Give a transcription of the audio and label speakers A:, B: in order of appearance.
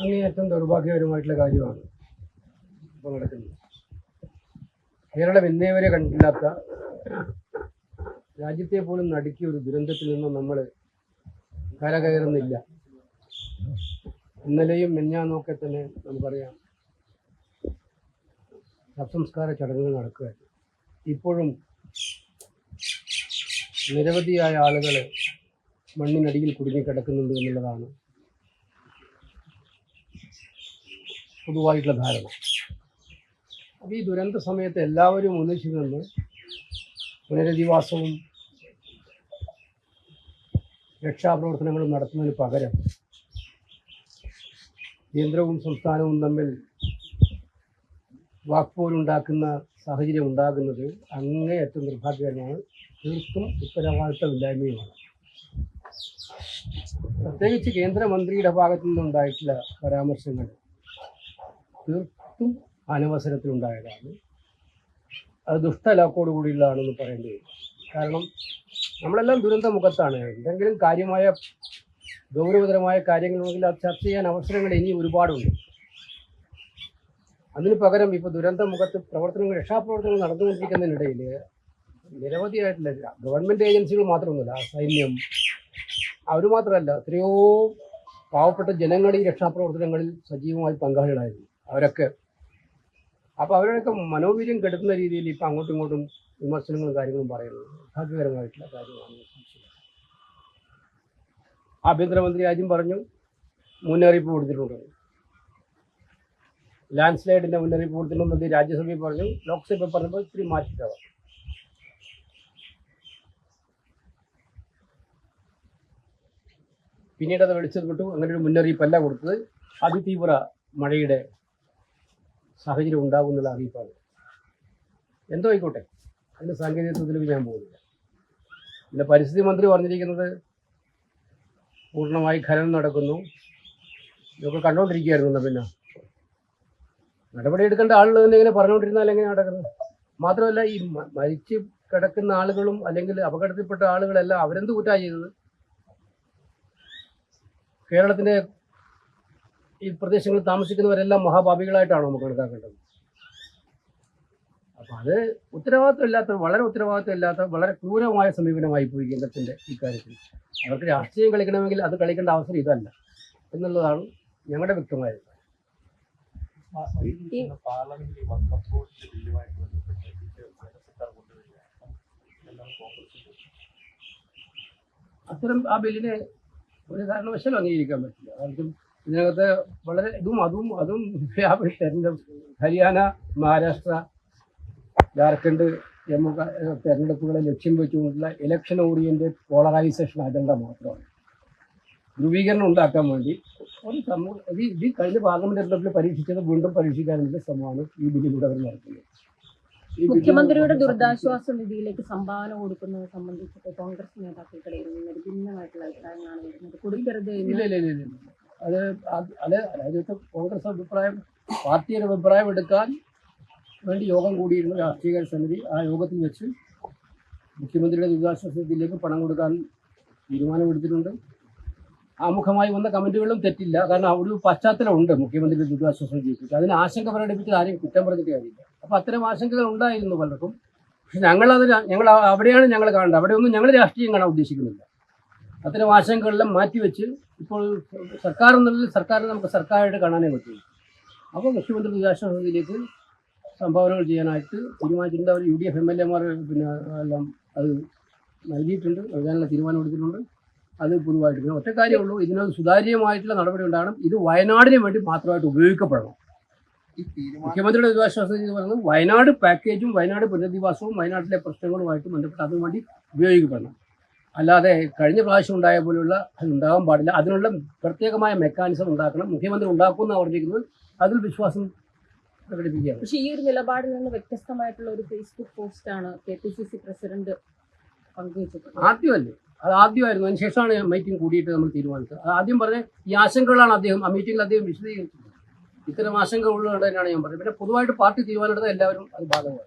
A: അങ്ങേയറ്റം ദൗർഭാഗ്യകരമായിട്ടുള്ള കാര്യമാണ് ഇപ്പോൾ നടക്കുന്നത്. കേരളം ഇന്നേ വരെ കണ്ടില്ലാത്ത രാജ്യത്തെ പോലും നടുക്കിയ ഒരു ദുരന്തത്തിൽ നിന്നും നമ്മൾ കരകയറുന്നില്ല. ഇന്നലെയും മെഞ്ഞാന്നൊക്കെ തന്നെ നമുക്കറിയാം. ശവസംസ്കാര ചടങ്ങുകൾ നടക്കുകയായിരുന്നു. ഇപ്പോഴും നിരവധിയായ ആളുകൾ മണ്ണിനടിയിൽ കുടുങ്ങിക്കിടക്കുന്നുണ്ട് എന്നുള്ളതാണ് പൊതുവായിട്ടുള്ള ധാരണ. അപ്പോൾ ഈ ദുരന്ത സമയത്ത് എല്ലാവരും ഒന്നിച്ചു നിന്ന് പുനരധിവാസവും രക്ഷാപ്രവർത്തനങ്ങളും നടത്തുന്നതിന് പകരം കേന്ദ്രവും സംസ്ഥാനവും തമ്മിൽ വാക്പോലുണ്ടാക്കുന്ന സാഹചര്യം ഉണ്ടാകുന്നത് അങ്ങേയറ്റം നിർഭാഗ്യകരമാണ്. തീർത്തും ഉത്തരവാദിത്തമില്ലായ്മയുമാണ്. പ്രത്യേകിച്ച് കേന്ദ്രമന്ത്രിയുടെ ഭാഗത്തു നിന്നുണ്ടായിട്ടുള്ള പരാമർശങ്ങൾ തീർത്തും അനവസരത്തിലുണ്ടായതാണ്. അത് ദുഷ്ടലാക്കോട് കൂടിയുള്ളതാണെന്ന് പറയേണ്ടി വരും. കാരണം നമ്മളെല്ലാം ദുരന്ത മുഖത്താണ്. എന്തെങ്കിലും കാര്യമായ ഗൗരവതരമായ കാര്യങ്ങളുണ്ടെങ്കിൽ അത് ചർച്ച ചെയ്യാൻ അവസരങ്ങൾ ഇനി ഒരുപാടുണ്ട്. അതിന് പകരം ഇപ്പോൾ ദുരന്ത മുഖത്ത് പ്രവർത്തനങ്ങൾ രക്ഷാപ്രവർത്തനങ്ങൾ നടന്നുകൊണ്ടിരിക്കുന്നതിനിടയിൽ നിരവധിയായിട്ടുള്ള ഗവൺമെന്റ് ഏജൻസികൾ മാത്രമൊന്നുമില്ല സൈന്യം അവർ മാത്രമല്ല എത്രയോ പാവപ്പെട്ട ജനങ്ങൾ ഈ രക്ഷാപ്രവർത്തനങ്ങളിൽ സജീവമായി പങ്കാളികളായിരുന്നു. അവരൊക്കെ. അപ്പോൾ അവരുടെയൊക്കെ മനോവീര്യം കെടുത്തുന്ന രീതിയിൽ ഇപ്പം അങ്ങോട്ടും ഇങ്ങോട്ടും വിമർശനങ്ങളും കാര്യങ്ങളും പറയുന്നു ഭാഗ്യകരമായിട്ടുള്ള കാര്യമാണ് ആഭ്യന്തരമന്ത്രി ആദ്യം പറഞ്ഞു മുന്നറിയിപ്പ് കൊടുത്തിട്ടുണ്ട്. ലാൻഡ് സ്ലൈഡിന്റെ മുന്നറിയിപ്പ് കൊടുത്തിട്ടുണ്ടെന്ന് രാജ്യസഭയിൽ പറഞ്ഞു. ലോക്സഭയിൽ പറഞ്ഞപ്പോൾ ഇത്തിരി മാറ്റിട്ടവർ പിന്നീട് അത് വെളിച്ചത് വിട്ടു. അങ്ങനെ ഒരു മുന്നറിയിപ്പല്ല കൊടുത്തത്. അതിതീവ്ര മഴയുടെ സാഹചര്യം ഉണ്ടാകും എന്നുള്ള അറിയിപ്പാണ്. എന്തോ ആയിക്കോട്ടെ. അതിന്റെ സാങ്കേതികത്വത്തിലേക്ക് ഞാൻ പോകുന്നില്ല. പിന്നെ പരിസ്ഥിതി മന്ത്രി പറഞ്ഞിരിക്കുന്നത് പൂർണമായി ഖനനം നടക്കുന്നു. ഇതൊക്കെ കണ്ടുകൊണ്ടിരിക്കുകയായിരുന്നു പിന്നെ. നടപടി എടുക്കേണ്ട ആളുകൾ തന്നെ ഇങ്ങനെ പറഞ്ഞുകൊണ്ടിരുന്നാൽ എങ്ങനെ നടക്കുന്നത്? മാത്രമല്ല ഈ മരിച്ച് കിടക്കുന്ന ആളുകളും അല്ലെങ്കിൽ അപകടത്തിൽപ്പെട്ട ആളുകളെല്ലാം അവരെന്ത് കുറ്റാ ചെയ്തത്? കേരളത്തിന്റെ ഈ പ്രദേശങ്ങളിൽ താമസിക്കുന്നവരെല്ലാം മഹാഭാവികളായിട്ടാണോ നമുക്ക് കണക്കാക്കേണ്ടത്? അപ്പൊ അത് ഉത്തരവാദിത്വമില്ലാത്ത വളരെ ഉത്തരവാദിത്വമില്ലാത്ത വളരെ ക്രൂരമായ സമീപനമായി പോയി കേന്ദ്രത്തിന്റെ ഇക്കാര്യത്തിൽ അവർക്ക് രാഷ്ട്രീയം കളിക്കണമെങ്കിൽ അത് കളിക്കേണ്ട അവസരം ഇതല്ല എന്നുള്ളതാണ് ഞങ്ങളുടെ വ്യക്തമായ അത്തരം ആ ബില്ലിനെ ഒരു കാരണവശാലും അംഗീകരിക്കാൻ പറ്റില്ല. കാരണം ഇതിനകത്ത് വളരെ ഇതും അതും അതും തെരഞ്ഞെടുപ്പ് ഹരിയാന മഹാരാഷ്ട്ര ജാർഖണ്ഡ് ജമ്മു തെരഞ്ഞെടുപ്പുകളെ ലക്ഷ്യം വെച്ചുകൊണ്ടുള്ള ഇലക്ഷൻ ഓറിയന്റഡ് പോളറൈസേഷൻ അജണ്ട മാത്രമാണ്. ധ്രുവീകരണം ഉണ്ടാക്കാൻ വേണ്ടി ഒരു സമൂഹം ഇത് കഴിഞ്ഞ പാർലമെന്റ് തെരഞ്ഞെടുപ്പിൽ പരീക്ഷിച്ചത് വീണ്ടും പരീക്ഷിക്കാനുള്ള ശ്രമമാണ് ഈ ബില്ലിലൂടെ അവർ നടത്തുന്നത്.
B: മുഖ്യമന്ത്രിയുടെ ദുരിതാശ്വാസ നിധിയിലേക്ക് സംഭാവന കൊടുക്കുന്നത് സംബന്ധിച്ചിട്ട് കോൺഗ്രസ് നേതാക്കൾക്കിടയിൽ നിന്ന് ഭിന്നമായിട്ടുള്ള അഭിപ്രായങ്ങളാണ് വരുന്നത്. കൊടുക്കരുത്
A: ഇല്ല ഇല്ല ഇല്ല. അത് അത് ഇപ്പൊ കോൺഗ്രസ് അഭിപ്രായം പാർട്ടിയുടെ അഭിപ്രായം എടുക്കാൻ വേണ്ടി യോഗം കൂടിയിരുന്നു രാഷ്ട്രീയകാര്യ സമിതി. ആ യോഗത്തിൽ വെച്ച് മുഖ്യമന്ത്രിയുടെ ദുരിതാശ്വാസ നിധിയിലേക്ക് പണം കൊടുക്കാൻ തീരുമാനമെടുത്തിട്ടുണ്ട് ആമുഖമായി വന്ന കമന്റുകളും തെറ്റില്ല. കാരണം അവിടെ ഒരു പശ്ചാത്തലമുണ്ട് മുഖ്യമന്ത്രിയുടെ ദുരിതാശ്വാസ നിധിയെക്കുറിച്ച്. അതിന് ആശങ്ക പ്രകടിപ്പിച്ച് ആരെയും കുറ്റം പറഞ്ഞിട്ട് കാര്യമില്ല. അപ്പോൾ അത്തരം ആശങ്കകൾ ഉണ്ടായിരുന്നു പലർക്കും. പക്ഷെ ഞങ്ങളത് ഞങ്ങൾ അവിടെയാണ് ഞങ്ങൾ കാണേണ്ടത്. അവിടെയൊന്നും ഞങ്ങൾ രാഷ്ട്രീയം കാണാൻ ഉദ്ദേശിക്കുന്നില്ല. അത്തരം ആശങ്കകളെല്ലാം മാറ്റിവെച്ച് ഇപ്പോൾ സർക്കാർ എന്നുള്ളത് സർക്കാർ നമുക്ക് സർക്കാരായിട്ട് കാണാനേ പറ്റുള്ളൂ. അപ്പോൾ മുഖ്യമന്ത്രി ദുരിതാശ്വാസ നിധിയിലേക്ക് സംഭാവനകൾ ചെയ്യാനായിട്ട് തീരുമാനിച്ചിട്ടുണ്ട്. അവർ U D F M L എമാർ പിന്നെ എല്ലാം അത് നൽകിയിട്ടുണ്ട്. നൽകാനുള്ള തീരുമാനം എടുത്തിട്ടുണ്ട്. അത് പൊതുവായിട്ട് പിന്നെ ഒറ്റ കാര്യമുള്ളൂ ഇതിനൊരു സുതാര്യമായിട്ടുള്ള നടപടി ഉണ്ടാകണം. ഇത് വയനാടിന് വേണ്ടി മാത്രമായിട്ട് ഉപയോഗിക്കപ്പെടണം. മുഖ്യമന്ത്രിയുടെ ദുരിതാശ്വാസ നിധി എന്ന് പറയുന്നത് വയനാട് പാക്കേജും വയനാട് പുനരധിവാസവും വയനാട്ടിലെ പ്രശ്നങ്ങളുമായിട്ട് ബന്ധപ്പെട്ട് അതിനു വേണ്ടി ഉപയോഗിക്കപ്പെടണം. അല്ലാതെ കഴിഞ്ഞ പ്രാവശ്യം ഉണ്ടായ പോലെയുള്ള ഉണ്ടാകാൻ പാടില്ല. അതിനുള്ള പ്രത്യേകമായ മെക്കാനിസം ഉണ്ടാക്കണം. മുഖ്യമന്ത്രി ഉണ്ടാക്കുമെന്ന് പറഞ്ഞിരിക്കുന്നത് അതിൽ വിശ്വാസം പ്രകടിപ്പിക്കുകയാണ്.
B: പക്ഷേ ഈ ഒരു നിലപാടിൽ നിന്ന് വ്യത്യസ്തമായിട്ടുള്ള ഒരു ഫേസ്ബുക്ക് പോസ്റ്റാണ് K P C C president പങ്കുവച്ചത്.
A: ആദ്യമല്ലേ? അത് ആദ്യമായിരുന്നു. അതിനുശേഷമാണ് മീറ്റിംഗ് കൂടിയിട്ട് നമ്മൾ തീരുമാനിച്ചത്. അത് ആദ്യം പറഞ്ഞ ഈ ആശങ്കകളാണ് അദ്ദേഹം ആ മീറ്റിംഗിൽ അദ്ദേഹം വിശദീകരിച്ചത്. ഇത്തരം ആശങ്ക ഉള്ളതുകൊണ്ട് തന്നെയാണ് ഞാൻ പറഞ്ഞത്. പിന്നെ പൊതുവായിട്ട് പാർട്ടി തീരുമാനം എടുത്താൽ എല്ലാവരും അത് ബാധകമാണ്.